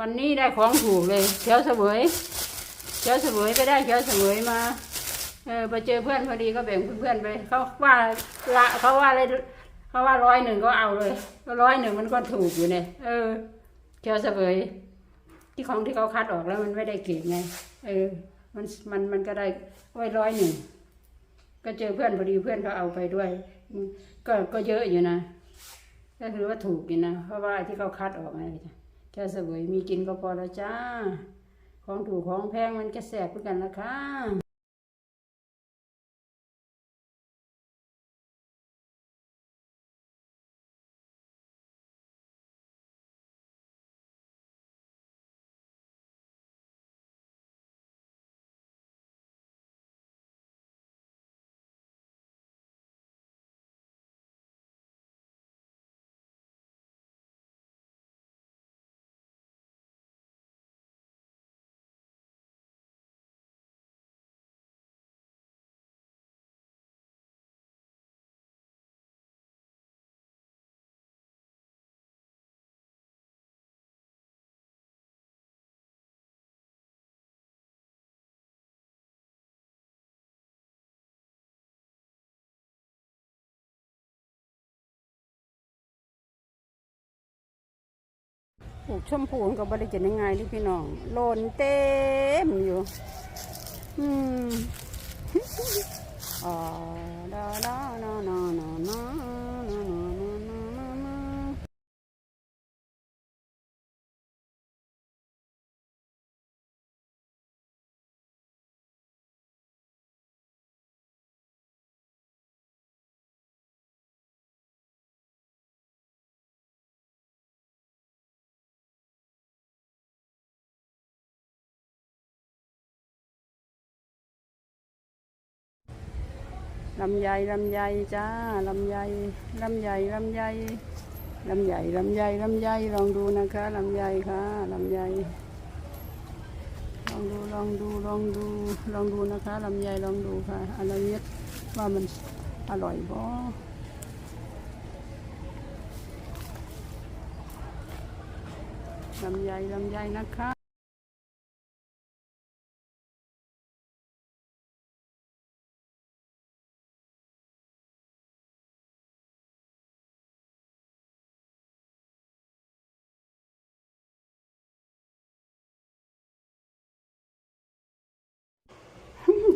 วันนี้ได้ของถูกเลยเขียวเสวยเขียวเสวยไปได้เขียวเสวยมาเออไปเจอเพื่อนพอดีก็แบ่งเพื่อนๆไปเขาว่าละเขาว่าอะไรเขาว่าร้อยหนึ่งก็เอาเลยร้อยหนึ่งมันก็ถูกอยู่เนี่ยเออเขียวเสวยที่ของที่เขาคัดออกแล้วมันไม่ได้เกรดไงเออ มันมันมันก็ได้ไว้ร้อยหนึ่งก็เจอเพื่อนพอดีเพื่อนเขาเอาไปด้วย ก็ก็เยอะอยู่นะก็คือว่าถูกอยู่นะเพราะว่าที่เขาคัดออกไงจ้ะ แค่เสวยมีกินก็พอแล้วจ้า ของถูกของแพงมันก็แสบเหมือนกันนะคะ ลูกชมพูนกับบริจิตยังไงนี่พี่น้องโลนเต็ม ลำไยลำไยจ้าลำไยลำไยลำไยลำไยลำไยลำไยลองดูนะคะลำไยค่ะลำไยลองดูลองดูลองดูลองดูนะคะลำไยลองดูค่ะอะไรเนี้ยว่ามันอร่อยบ่ลำไยลำไยนะคะ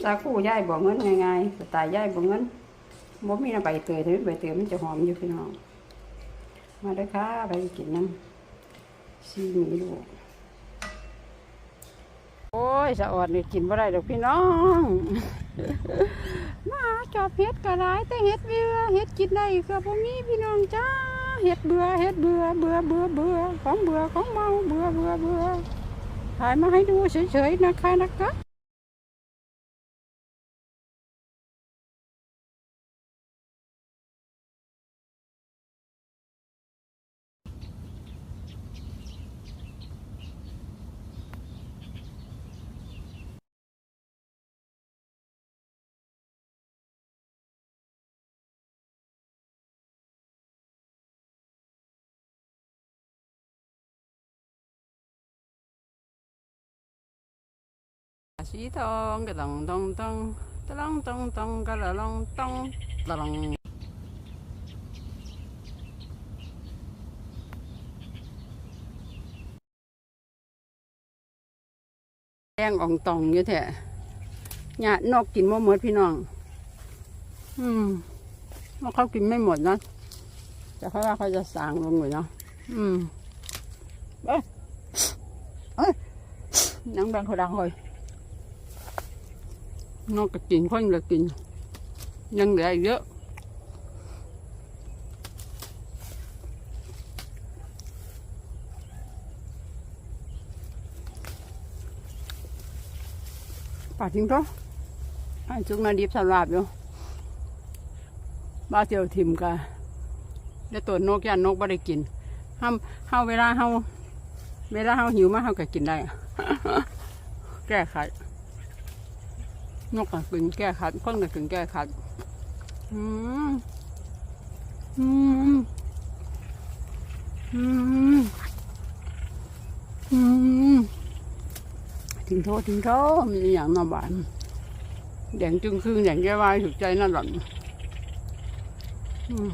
สาคูย่ายบอกเงินง่ายๆสไตล์ย่ายบอกเงินบ่มีน้ำใบเตยถึงใบเตยมันจะหอมอยู่พี่น้อง มาเด้อค่ะไปกินน้ำซีหมีลูโอ้ยสะออดนี่กินบ่ได้ดอกพี่น้องมาจอบเฮ็ดก็หลายแต่เฮ็ดเบื่อเฮ็ดกินได้ก็บ่มีพี่น้องจ้าเฮ็ดเบื่อเฮ็ดเบื่อเบื่อเบื่อเบื่อของเบื่อของเมาเบื่อเบื่อเบื่อถ่ายมาให้ดูเฉยๆนะคะนะคะ สีทองกระตองตองตองตะลองตองตองกระลองตองตะลองแดงอ่องตองอยู่แท้เนี่ยนกกินบ่หมดพี่น้อง อืมนกเขากินไม่หมดนะแต่เขาว่าเขาจะสางลงอยู่เนาะอืมเอ้ยเอ้ยนังดังเขาดังเลย นอกจากกินคนก็กิน ยังเหลืออีกเยอะป่าจริงตัวไอ้จุกนาดิบสลับอยู่บ้าเจียวทิมกะแล้วตัวนกยันนกไม่ได้กินห้ามห้าเวลาห้าเวลาห้าหิวมากห้าก็กินได้ แก้ไข นกก็กินแก้ขัดคนก็กินแก้ขัดอืมอืมอืมอืมถึงโทษถึงโทษมีอย่างหนอบานแดงจึงครึ่งแดงแก้วายถูกใจน่าหล่อนอืม